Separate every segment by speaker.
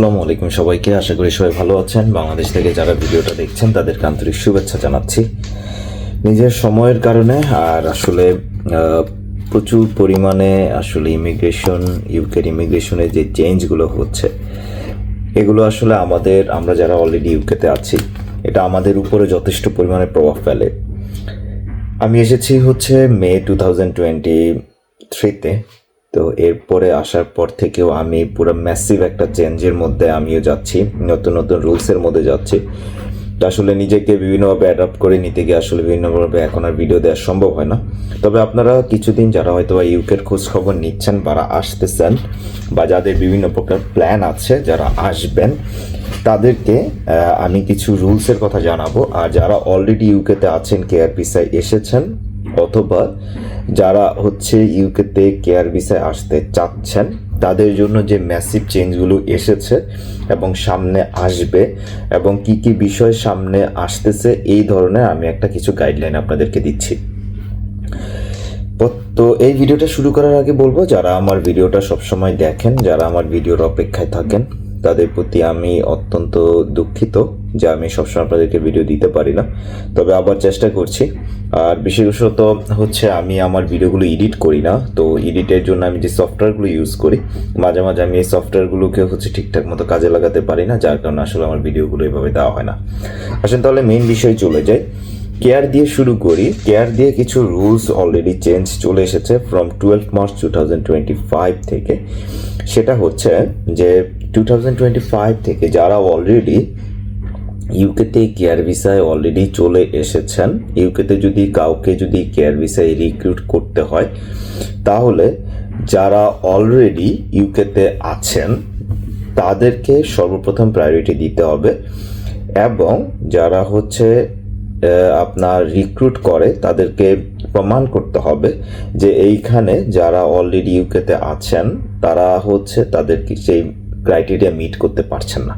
Speaker 1: আসসালামু আলাইকুম সবাইকে। আশা করি সবাই ভালো আছেন। বাংলাদেশ থেকে যারা ভিডিওটা দেখছেন, তাদেরকে আন্তরিক শুভেচ্ছা জানাচ্ছি। নিজের সময়ের কারণে আর আসলে প্রচুর পরিমাণে আসলে ইমিগ্রেশন ইউকের ইমিগ্রেশনে যে চেঞ্জগুলো হচ্ছে, এগুলো আসলে আমাদের, আমরা যারা অলরেডি ইউকেতে আছি, এটা আমাদের উপরে যথেষ্ট পরিমাণে প্রভাব ফেলে। আমি এসেছি হচ্ছে মে টু থাউজেন্ড টোয়েন্টি থ্রিতে তো এরপরে আসার পর থেকেও আমি পুরো ম্যাসিভ একটা চেঞ্জের মধ্যে আমিও যাচ্ছি, নতুন নতুন রুলসের মধ্যে যাচ্ছি। তো আসলে নিজেকে বিভিন্নভাবে অ্যাডাপ্ট করে নিতে গিয়ে আসলে বিভিন্নভাবে এখন আর ভিডিও দেওয়া সম্ভব হয় না। তবে আপনারা কিছুদিন যারা হয়তো বা ইউকের খোঁজখবর নিচ্ছেন বা আসতেছেন বা যাদের বিভিন্ন প্রকার প্ল্যান আছে যারা আসবেন, তাদেরকে আমি কিছু রুলসের কথা জানাব। আর যারা অলরেডি ইউকেতে আছেন কেয়ার ভিসায় এসেছেন অথবা যারা হচ্ছে ইউকেতে কেয়ার ভিসায় আসতে চাচ্ছেন, তাদের জন্য যে ম্যাসিভ চেঞ্জগুলো এসেছে এবং সামনে আসবে এবং কি কি বিষয় সামনে আসতেছে, এই ধরনের আমি একটা কিছু গাইডলাইন আপনাদেরকে দিচ্ছি। তো এই ভিডিওটা শুরু করার আগে বলব, যারা আমার ভিডিওটা সবসময় দেখেন, যারা আমার ভিডিওর অপেক্ষায় থাকেন তাদের প্রতি আমি অত্যন্ত দুঃখিত যে আমি সবসময় আপনাদেরকে ভিডিও দিতে পারি না। তবে আবার চেষ্টা করছি। আর বিশেষত হচ্ছে আমি আমার ভিডিওগুলো এডিট করি না। তো এডিটের জন্য আমি যে সফটওয়্যারগুলো ইউজ করি, মাঝে মাঝে আমি এই সফটওয়্যারগুলোকে হচ্ছে ঠিকঠাক মতো কাজে লাগাতে পারি না, যার কারণে আসলে আমার ভিডিওগুলো এভাবে দেওয়া হয় না। আসেন তাহলে মেইন বিষয়ে চলে যাই। কেয়ার দিয়ে শুরু করি কেয়ার দিয়ে কিছু রুলস অলরেডি চেঞ্জ চলে এসেছে from twelve March two thousand twenty five থেকে। সেটা হচ্ছে যে টু থাউজেন্ড টোয়েন্টি ফাইভ থেকে যারা অলরেডি ইউকেতে কেয়ার ভিসায় অলরেডি চলে এসেছেন ইউকেতে যদি কাউকে যদি কেয়ার ভিসায় রিক্রুট করতে হয়, তাহলে যারা অলরেডি ইউকেতে আছেন, তাদেরকে সর্বপ্রথম প্রায়োরিটি দিতে হবে। এবং যারা হচ্ছে আপনার রিক্রুট করে, তাদেরকে প্রমাণ করতে হবে যে এইখানে যারা অলরেডি ইউকেতে আছেন, তারা হচ্ছে তাদেরকে সেই ক্রাইটেরিয়া মিট করতে পারছেন না।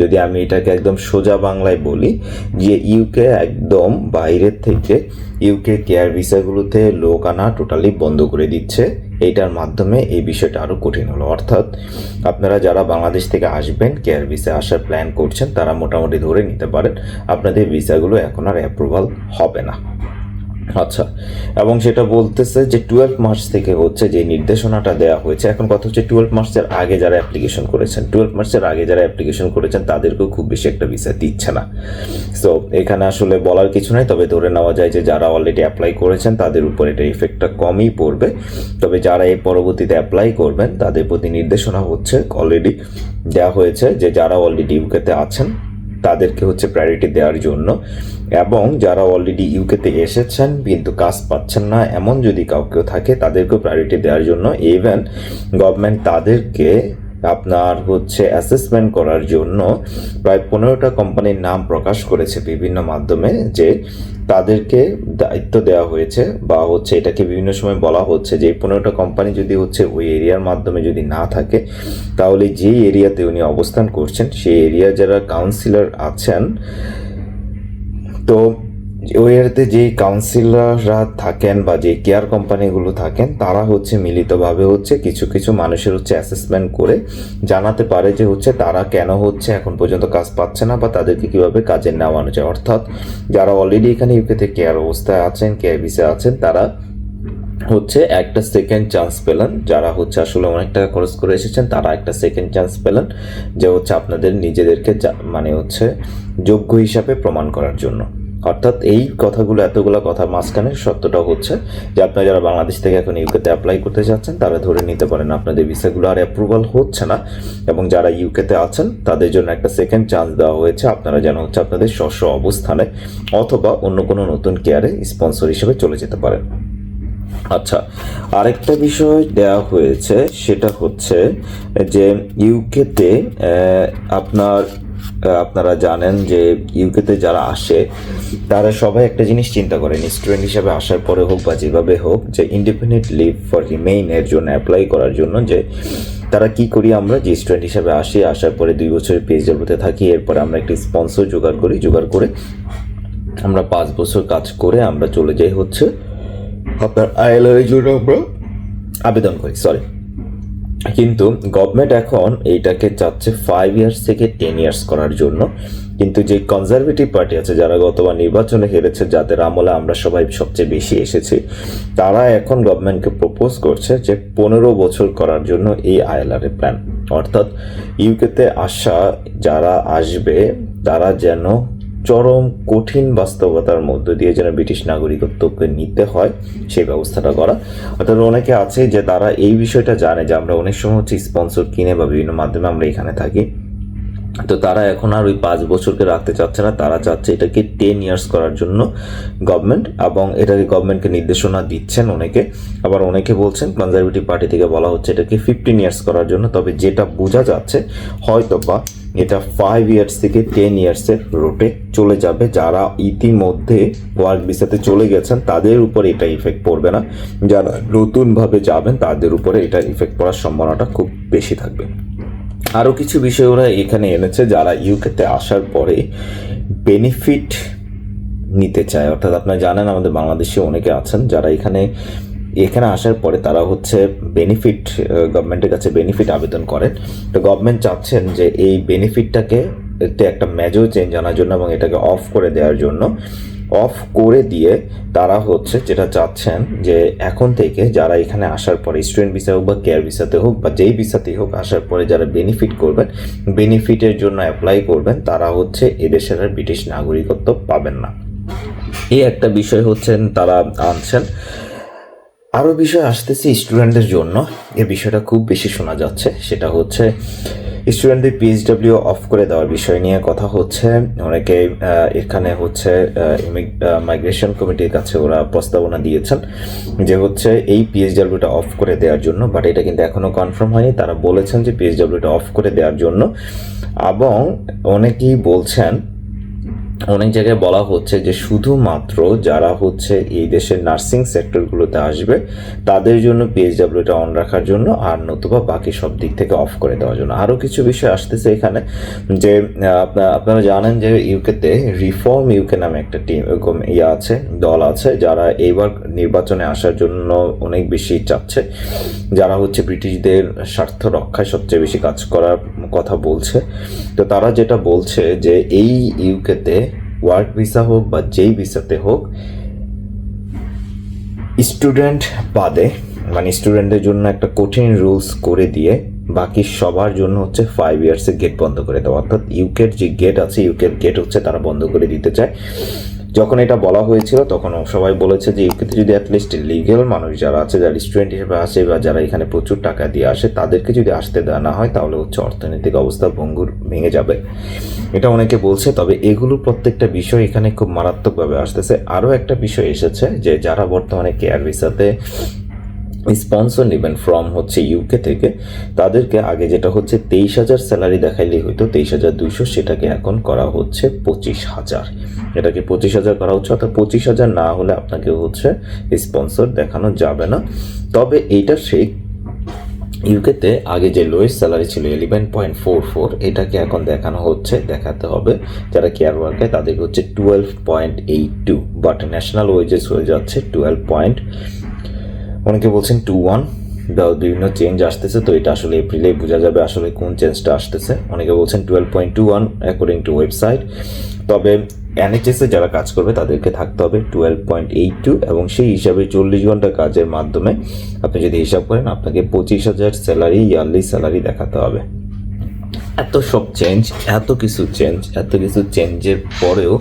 Speaker 1: যদি আমি এটাকে একদম সোজা বাংলায় বলি, যে ইউকে একদম বাইরের থেকে ইউকে কেয়ার ভিসাগুলোতে লোক আনা টোটালি বন্ধ করে দিচ্ছে। এইটার মাধ্যমে এই বিষয়টা আরও কঠিন হলো। অর্থাৎ আপনারা যারা বাংলাদেশ থেকে আসবেন কেয়ার ভিসা আসার প্ল্যান করছেন, তারা মোটামুটি ধরে নিতে পারেন, আপনাদের ভিসাগুলো এখন আর অ্যাপ্রুভাল হবে না। আচ্ছা এবং সেটা বলতেছে যে টুয়েলভ মার্চ থেকে হচ্ছে যে নির্দেশনাটা দেওয়া হয়েছে। এখন কথা হচ্ছে টুয়েলভ মার্চের আগে যারা অ্যাপ্লিকেশন করেছেন টুয়েলভ মার্চের আগে যারা অ্যাপ্লিকেশন করেছেন, তাদেরকেও খুব বেশি একটা ভিসা দিচ্ছে না। সো এখানে আসলে বলার কিছু নাই, তবে ধরে নেওয়া যায় যে যারা অলরেডি অ্যাপ্লাই করেছেন, তাদের উপর এটা ইফেক্টটা কমই পড়বে। তবে যারা এই পরবর্তীতে অ্যাপ্লাই করবেন, তাদের প্রতি নির্দেশনা হচ্ছে অলরেডি দেওয়া হয়েছে যে যারা অলরেডি ইউকেতে আছেন তাদেরকে হচ্ছে প্রায়োরিটি দেওয়ার জন্য। এবং যারা অলরেডি ইউকেতে এসেছেন, কিন্তু কাজ পাচ্ছেন না, এমন যদি কাউকেও থাকে, তাদেরকেও প্রায়োরিটি দেওয়ার জন্য ইভেন গভর্নমেন্ট তাদেরকে আপনার হচ্ছে অ্যাসেসমেন্ট করার জন্য প্রায় পনেরোটা কোম্পানির নাম প্রকাশ করেছে বিভিন্ন মাধ্যমে যে তাদেরকে দায়িত্ব দেওয়া হয়েছে বা হচ্ছে এটাকে বিভিন্ন সময় বলা হচ্ছে যে এই পনেরোটা কোম্পানি যদি হচ্ছে ওই এরিয়ার মাধ্যমে যদি না থাকে, তাহলে যেই এরিয়াতে উনি অবস্থান করছেন, সেই এরিয়া যারা কাউন্সিলর আছেন, তো ওই এরিয়াতে যেই কাউন্সিলররা থাকেন বা যে কেয়ার কোম্পানিগুলো থাকেন, তারা হচ্ছে মিলিতভাবে হচ্ছে কিছু কিছু মানুষের হচ্ছে অ্যাসেসমেন্ট করে জানাতে পারে যে হচ্ছে তারা কেন হচ্ছে এখন পর্যন্ত কাজ পাচ্ছে না বা তাদেরকে কীভাবে কাজে নেওয়ানো যায়। অর্থাৎ যারা অলরেডি এখানে ইউকেতে কেয়ার অবস্থায় আছেন কেয়ার ভিসে আছেন, তারা হচ্ছে একটা সেকেন্ড চান্স পেলেন। যারা হচ্ছে আসলে অনেক টাকা খরচ করে এসেছেন, তারা একটা সেকেন্ড চান্স পেলেন যে হচ্ছে আপনাদের নিজেদেরকে মানে হচ্ছে যোগ্য হিসাবে প্রমাণ করার জন্য। অর্থাৎ এই কথাগুলো, এতগুলো কথা মাঝখানে সত্যটা হচ্ছে যে আপনারা যারা বাংলাদেশ থেকে এখন ইউকেতে অ্যাপ্লাই করতে যাচ্ছেন, তারা ধরে নিতে পারেন আপনাদের ভিসাগুলো আর অ্যাপ্রুভাল হচ্ছে না। এবং যারা ইউকেতে আছেন, তাদের জন্য একটা সেকেন্ড চান্স দেওয়া হয়েছে, আপনারা যেন হচ্ছে আপনাদের স্ব অবস্থানে অথবা অন্য কোনো নতুন কেয়ারে স্পন্সর হিসেবে চলে যেতে পারেন। আচ্ছা আরেকটা বিষয় দেওয়া হয়েছে, সেটা হচ্ছে যে ইউকেতে আপনার আপনারা জানেন যে ইউকেতে যারা আসে, তারা সবাই একটা জিনিস চিন্তা করেন স্টুডেন্ট হিসাবে আসার পরে হোক বা যেভাবে হোক, যে ইন্ডিপেন্ডেন্ট লিভ ফর রিমেইন এর জন্য অ্যাপ্লাই করার জন্য যে তারা কি করি আমরা? যে স্টুডেন্ট হিসাবে আসি, আসার পরে দুই বছর পিএইচডব্লিউতে থাকি, এরপরে আমরা একটি স্পন্সর জোগাড় করি, জোগাড় করে আমরা পাঁচ বছর কাজ করে আমরা চলে যাই হচ্ছে আপনার আইএলআর এর জন্য আমরা আবেদন করি সরি কিন্তু গভর্নমেন্ট এখন এইটাকে চাচ্ছে ফাইভ ইয়ার্স থেকে টেন ইয়ার্স করার জন্য। কিন্তু যে কনজারভেটিভ পার্টি আছে, যারা গতবার নির্বাচনে হেরেছে, যাদের আমলে আমরা সবাই সবচেয়ে বেশি এসেছি, তারা এখন গভর্নমেন্টকে প্রপোজ করছে যে পনেরো বছর করার জন্য এই আইএলআর প্ল্যান অর্থাৎ ইউকেতে আসা যারা আসবে, তারা যেন চরম কঠিন বাস্তবতার মধ্য দিয়ে যেন ব্রিটিশ নাগরিকত্বকে নিতে হয় সেই ব্যবস্থাটা করা। অর্থাৎ অনেকে আছে যে তারা এই বিষয়টা জানে যে আমরা অনেক সময় হচ্ছে স্পন্সর কিনে বা বিভিন্ন মাধ্যমে আমরা এখানে থাকি। তো তারা এখন আর ওই পাঁচ বছরকে রাখতে চাচ্ছে না, তারা চাচ্ছে এটাকে টেন ইয়ার্স করার জন্য গভর্নমেন্ট এবং এটাকে গভর্নমেন্টকে নির্দেশনা দিচ্ছেন অনেকে। আবার অনেকে বলছেন কনজারভেটিভ পার্টি থেকে বলা হচ্ছে এটাকে ফিফটিন ইয়ার্স করার জন্য, তবে যেটা বোঝা যাচ্ছে হয়তো বা এটা ফাইভ ইয়ার্স থেকে টেন ইয়ার্সের রোটে চলে যাবে। যারা ইতিমধ্যে ওয়ার্ক ভিসাতে চলে গেছেন, তাদের উপর এটা ইফেক্ট পড়বে না। যারা নতুনভাবে যাবেন, তাদের উপরে এটা ইফেক্ট পড়ার সম্ভাবনাটা খুব বেশি থাকবে। আরও কিছু বিষয় ওরা এখানে এনেছে যারা ইউকেতে আসার পরে বেনিফিট নিতে চায়। অর্থাৎ আপনারা জানেন আমাদের বাংলাদেশে অনেকে আছেন যারা এখানে এখানে আসার পরে তারা হচ্ছে বেনিফিট গভর্নমেন্টের কাছে বেনিফিট আবেদন করেন। তো গভর্নমেন্ট চাচ্ছেন যে এই বেনিফিটটাকে একটা মেজর চেঞ্জ আনার জন্য এবং এটাকে অফ করে দেওয়ার জন্য অফ করে দিয়ে তারা হচ্ছে যেটা চাচ্ছেন যে এখন থেকে যারা এখানে আসার পরে স্টুডেন্ট ভিসা হোক বা কেয়ার ভিসাতে হোক বা যেই ভিসাতেই হোক আসার পরে যারা বেনিফিট করবেন বেনিফিটের জন্য অ্যাপ্লাই করবেন, তারা হচ্ছে এদেশের আর ব্রিটিশ নাগরিকত্ব পাবেন না। এই একটা বিষয় হচ্ছেন তারা আনছেন। আরও বিষয় আসতেছে স্টুডেন্টদের জন্য। এ বিষয়টা খুব বেশি শোনা যাচ্ছে। সেটা হচ্ছে স্টুডেন্টদের পিএইচডব্লিউ অফ করে দেওয়ার বিষয় নিয়ে কথা হচ্ছে। অনেকে এখানে হচ্ছে মাইগ্রেশন কমিটির কাছে ওরা প্রস্তাবনা দিয়েছেন যে হচ্ছে এই পিএইচডব্লিউটা অফ করে দেওয়ার জন্য বাট এটা কিন্তু এখনও কনফার্ম হয়নি। তারা বলেছেন যে পিএইচডব্লিউটা অফ করে দেওয়ার জন্য। এবং অনেকেই বলছেন অনেক জায়গায় বলা হচ্ছে যে শুধুমাত্র যারা হচ্ছে এই দেশের নার্সিং সেক্টরগুলোতে আসবে, তাদের জন্য পিএইচডাব্লিউটা অন রাখার জন্য আর নতুবা বাকি সব দিক থেকে অফ করে দেওয়ার জন্য। আরও কিছু বিষয় আসতেছে এখানে যে আপনারা জানেন যে ইউকেতে রিফর্ম ইউকে নামে একটা টিম এরকম ইয়ে আছে, দল আছে, যারা এইবার নির্বাচনে আসার জন্য অনেক বেশি চাচ্ছে। যারা হচ্ছে ব্রিটিশদের স্বার্থ রক্ষায় সবচেয়ে বেশি কাজ করার কথা বলছে। তো তারা যেটা বলছে যে এই ইউকেতে ওয়ার্ক ভিসা হোক বা যেই ভিসাতে হোক স্টুডেন্ট বাদে মানে স্টুডেন্টদের জন্য একটা কঠিন রুলস করে দিয়ে বাকি সবার জন্য হচ্ছে ফাইভ ইয়ার্সের গেট বন্ধ করে দেওয়া। অর্থাৎ ইউকের যে গেট আছে ইউকের গেট হচ্ছে তারা বন্ধ করে দিতে চায়। যখন এটা বলা হয়েছিল, তখন সবাই বলেছে যে ইউকেতে যদি অ্যাটলিস্ট লিগেল মানুষ যারা আছে, যারা স্টুডেন্ট হিসেবে আসে বা যারা এখানে প্রচুর টাকা দিয়ে আসে, তাদেরকে যদি আসতে দেওয়া না হয়, তাহলে হচ্ছে অর্থনৈতিক অবস্থা ভঙ্গুর ভেঙে যাবে। এটা অনেকে বলছে, তবে এগুলো প্রত্যেকটা বিষয় এখানে খুব মারাত্মকভাবে আসতেছে। আরও একটা বিষয় এসেছে যে, যারা বর্তমানে কেয়ার ভিসাতে স্পন্সর নেবেন ফ্রম হচ্ছে ইউকে থেকে। তাদেরকে আগে যেটা হচ্ছে তেইশ হাজার স্যালারি দেখাইলেই হতো তেইশ হাজার দুইশো সেটাকে এখন করা হচ্ছে পঁচিশ হাজার। এটাকে পঁচিশ হাজার করা হচ্ছে, অর্থাৎ পঁচিশ হাজার না হলে আপনাকে হচ্ছে স্পন্সর দেখানো যাবে না। তবে এইটা সেই ইউকেতে আগে যে লোয়েস্ট স্যালারি ছিল ইলেভেন পয়েন্ট ফোর ফোর এটাকে এখন দেখানো হচ্ছে, দেখাতে হবে। যারা কেয়ার ওয়ার্কার তাদেরকে হচ্ছে twelve point eight two but national wages হয়ে যাচ্ছে টুয়েলভ পয়েন্ট অনেকে বলছেন টু ওয়ান বিভিন্ন চেঞ্জ আসতেছে, তো এটা আসলে এপ্রিলে বোঝা যাবে আসলে কোন চেঞ্জটা আসতেছে। অনেকে বলছেন twelve point two one according to website তবে এনএচএসে যারা কাজ করবে, তাদেরকে থাকতে হবে টুয়েলভ পয়েন্ট এইট টু এবং সেই হিসাবে চল্লিশ ঘণ্টা কাজের মাধ্যমে আপনি যদি হিসাব করেন, আপনাকে পঁচিশ হাজার স্যালারি ইয়ারলি স্যালারি দেখাতে হবে। এত সব চেঞ্জ এত কিছু চেঞ্জ এত কিছু চেঞ্জের পরেও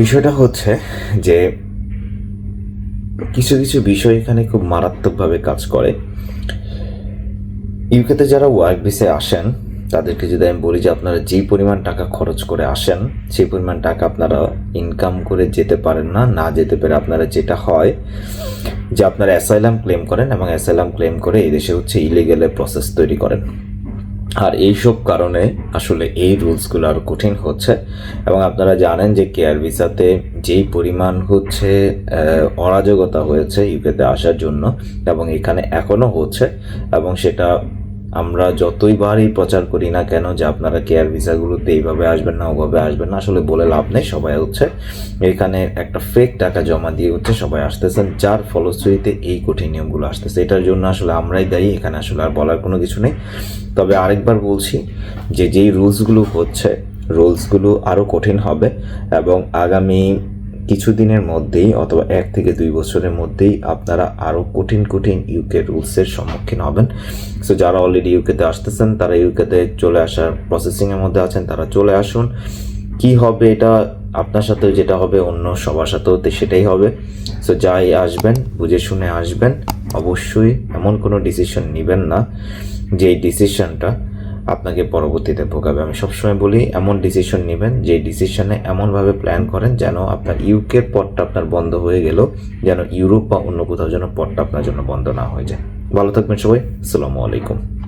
Speaker 1: বিষয়টা হচ্ছে যে কিছু কিছু বিষয় এখানে খুব মারাত্মকভাবে কাজ করে। ইউকেতে যারা ওয়ার্ক ভিসে আসেন, তাদেরকে যদি আমি বলি যে আপনারা যেই পরিমাণ টাকা খরচ করে আসেন, সেই পরিমাণ টাকা আপনারা ইনকাম করে যেতে পারেন না না যেতে পারে আপনারা যেটা হয়, যে আপনারা অ্যাসাইলাম ক্লেম করেন এবং অ্যাসাইলাম ক্লেম করে এই দেশে হচ্ছে ইলিগেলের প্রসেস তৈরি করেন। আর এইসব কারণে আসলে এই রুলসগুলো আরও কঠিন হচ্ছে। এবং আপনারা জানেন যে কেয়ার ভিসাতে যেই পরিমাণ হচ্ছে অরাজকতা হয়েছে ইউকেতে আসার জন্য এবং এখানে এখনও হচ্ছে এবং সেটা আমরা যতইবারই প্রচার করি না কেন যে আপনারা কেয়ার ভিসাগুলোতে এইভাবে আসবেন না, ওভাবে আসবেন না, আসলে বলে লাভ নেই, সবাই হচ্ছে এখানে একটা ফেক টাকা জমা দিয়ে হচ্ছে সবাই আসতেছেন, যার ফলশ্রুতিতে এই কঠিন নিয়মগুলো আসতেছে। এটার জন্য আসলে আমরাই দায়ী, এখানে আসলে আর বলার কোনো কিছু নেই। তবে আরেকবার বলছি যে যেই রুলসগুলো হচ্ছে রুলসগুলো আরও কঠিন হবে এবং আগামী কিছুদিনের মধ্যেই অথবা এক থেকে দুই বছরের মধ্যেই আপনারা আরও কঠিন কঠিন ইউকে রুলসের সম্মুখীন হবেন। সো যারা অলরেডি ইউকেতে আসতেছেন, তারা ইউকেতে চলে আসার প্রসেসিংয়ের মধ্যে আছেন, তারা চলে আসুন। কি হবে এটা আপনার সাথে যেটা হবে, অন্য সবার সাথেও তো সেটাই হবে। সো যাই আসবেন, বুঝে শুনে আসবেন। অবশ্যই এমন কোনো ডিসিশন নেবেন না যে ডিসিশনটা আপনাকে পরবর্তীতে ভোগাবে। আমি সবসময় বলি, এমন ডিসিশন নেবেন যে ডিসিশনে এমনভাবে প্ল্যান করেন যেন আপনার ইউকের পথটা আপনার বন্ধ হয়ে গেল, যেন ইউরোপ বা অন্য কোথাও যেন পথটা আপনার জন্য বন্ধ না হয়ে যায়। ভালো থাকবেন সবাই। আসসালামু আলাইকুম।